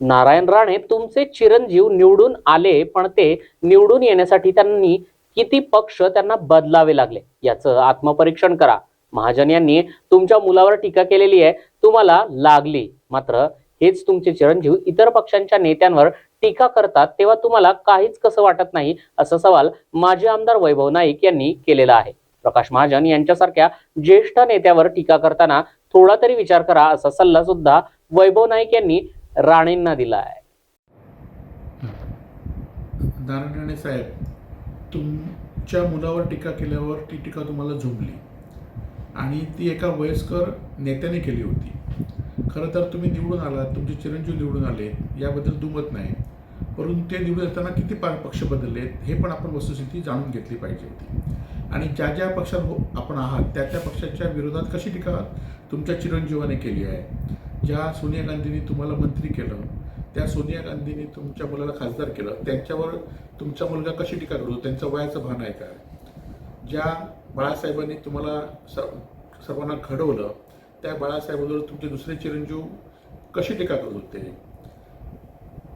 नारायण राणे तुमचे चिरंजीव निवडून आले पण ते निवडून येण्यासाठी त्यांनी किती पक्ष त्यांना बदलावे लागले? याचं आत्मपरीक्षण करा. महाजन यांनी तुमच्या मुलावर टीका केलेली आहे. तुम्हाला लागली. मात्र हेच तुमचे चिरंजीव इतर पक्षांच्या नेत्यांवर टीका करतात तेव्हा तुम्हाला काहीच कसं वाटत नाही असा सवाल माजी आमदार वैभव नाईक यांनी केलेला आहे. प्रकाश महाजन यांच्यासारख्या ज्येष्ठ नेत्यावर टीका करताना थोडा तरी विचार करा असा सल्ला सुद्धा वैभव नाईक यांनी राणेंना दिला आहे. नारायण राणे साहेब तुमच्या मुलावर टीका केल्यावर ती टीका तुम्हाला झोपली आणि ती एका वयस्कर नेत्याने केली होती. खरं तर तुम्ही निवडून आलात तुमचे चिरंजीव निवडून आले याबद्दल दुमत नाही. परंतु ते निवडून येताना किती पा पक्ष बदललेत हे पण आपण वस्तुस्थिती जाणून घेतली पाहिजे होती. आणि ज्या ज्या पक्षात हो आपण आहात त्या त्या पक्षाच्या विरोधात कशी टीका तुमच्या चिरंजीवाने केली आहे? ज्या सोनिया गांधींनी तुम्हाला मंत्री केलं त्या सोनिया गांधींनी तुमच्या मुलाला खासदार केलं त्यांच्यावर तुमचा मुलगा कशी टीका करतो? त्यांचं वयाचं भान आहे काय? ज्या बाळासाहेबांनी तुम्हाला स सर्वांना घडवलं त्या बाळासाहेबांवर तुमचे दुसरे चिरंजीव कशी टीका करत होते?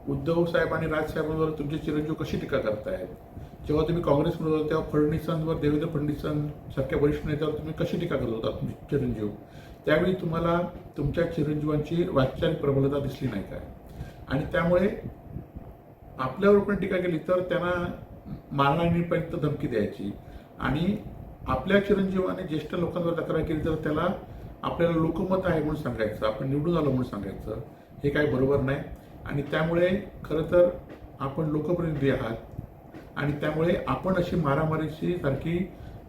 उद्धव साहेब आणि राजसाहेबांवर तुमचे चिरंजीव कशी टीका करतायत? जेव्हा तुम्ही काँग्रेसमध्ये होता तेव्हा फडणवीसांवर देवेंद्र फडणवीसांसारख्या वरिष्ठ नेत्यावर तुम्ही कशी टीका करत होता चिरंजीव? त्यावेळी तुम्हाला तुमच्या चिरंजीवांची वाचारिक प्रबलता दिसली नाही काय? आणि त्यामुळे आपल्यावर पण टीका केली तर त्यांना मारहाणीपर्यंत धमकी द्यायची. आणि आपल्या चिरंजीवाने ज्येष्ठ लोकांवर तक्रार केली तर त्याला आपल्याला लोकमत आहे म्हणून सांगायचं आपण निवडून आलो म्हणून सांगायचं हे काय बरोबर नाही. आणि त्यामुळे खरं तर आपण लोकप्रतिनिधी आहात. आणि त्यामुळे आपण अशी मारामारीची सारखी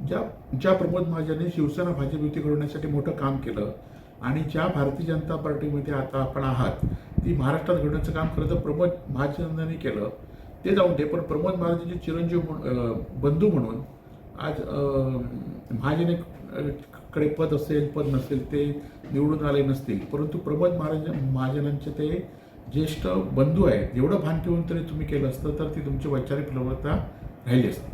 ज्या ज्या प्रमोद महाजनने शिवसेना भाजप युती घडवण्यासाठी मोठं काम केलं आणि ज्या भारतीय जनता पार्टीमध्ये आता आपण आहात ती महाराष्ट्रात घडवण्याचं काम खरं तर प्रमोद महाजनांनी केलं. ते जाऊन दे पण प्रमोद महाजनचे चिरंजीव म्हणून- बंधू म्हणून आज महाजने कडे पद असेल पद नसेल ते निवडून आले नसतील. परंतु प्रमोद महाराज महाजनांचे ते ज्येष्ठ बंधू आहेत एवढं भान ठेवून तरी तुम्ही केलं असतं तर ती तुमची वैचारिक प्रवृत्ता राहिली असती.